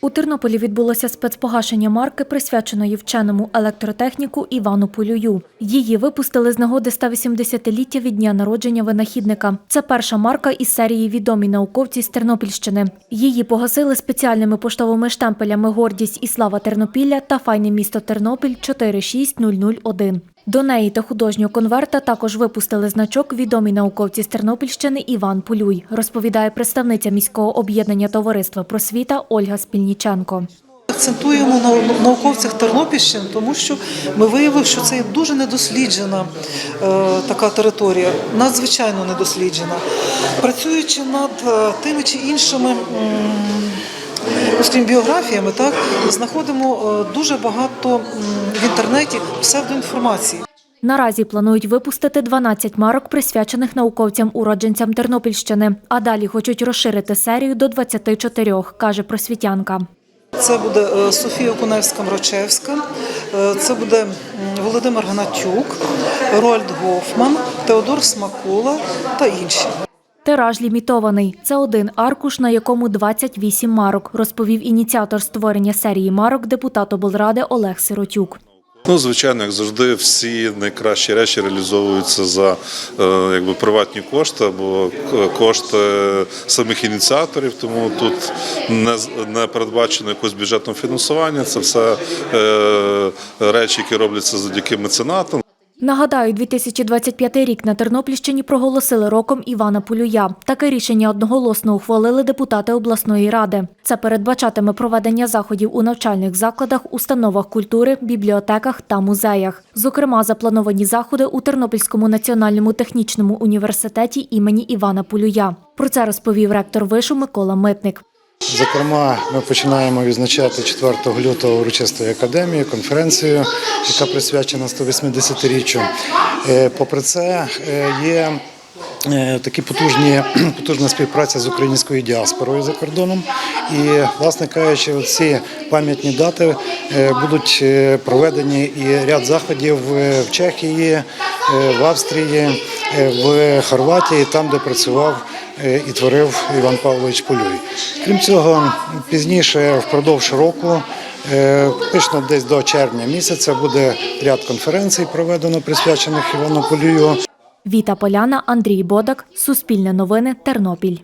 У Тернополі відбулося спецпогашення марки, присвяченої вченому електротехніку Івану Полюю. Її випустили з нагоди 180-ліття від дня народження винахідника. Це перша марка із серії відомі науковці з Тернопільщини. Її погасили спеціальними поштовими штемпелями Гордість і слава Тернопілля та Файне місто Тернопіль 46001. До неї та художнього конверта також випустили значок відомі науковці з Тернопільщини Іван Полюй, розповідає представниця міського об'єднання товариства просвіта Ольга Спільніченко. Акцентуємо на науковцях Тернопільщини, тому що ми виявили, що це дуже недосліджена е, така територія, надзвичайно недосліджена. Працюючи над е, тими чи іншими. М, скажімо, біографіями, так знаходимо е, дуже багато в інтернеті псевдоінформації. Наразі планують випустити 12 марок, присвячених науковцям-уродженцям Тернопільщини. А далі хочуть розширити серію до 24, каже просвітянка. Це буде е, Софія Куневська-Мрочевська, е, це буде Володимир Гнатюк, Роальд Гофман, Теодор Смакула та інші. Тираж лімітований. Це один аркуш, на якому 28 марок, розповів ініціатор створення серії марок депутат облради Олег Сиротюк. Ну, звичайно, як завжди, всі найкращі речі реалізовуються за е, якби приватні кошти або кошти самих ініціаторів. Тому тут не, не передбачено якогось бюджетного фінансування. Це все е, речі, які робляться завдяки меценатам. Нагадаю, 2025 рік на Тернопільщині проголосили роком Івана Полюя. Таке рішення одноголосно ухвалили депутати обласної ради. Це передбачатиме проведення заходів у навчальних закладах, установах культури, бібліотеках та музеях. Зокрема, заплановані заходи у Тернопільському національному технічному університеті імені Івана Полюя. Про це розповів ректор вишу Микола Митник. Зокрема, ми починаємо відзначати 4 лютого урочистою академією, конференцією, яка присвячена 180-річчю. Е, Попри це, е, є е, такі потужні, потужна співпраця з українською діаспорою за кордоном. І, власне кажучи, ці пам'ятні дати будуть проведені і ряд заходів в Чехії, в Австрії, в Хорватії, там, де працював і творив Іван Павлович Полюй. Крім цього, пізніше, впродовж року, пишно десь до червня місяця, буде ряд конференцій проведено присвячених Івану Полюю. Віта Поляна, Андрій Бодак, Суспільне новини, Тернопіль.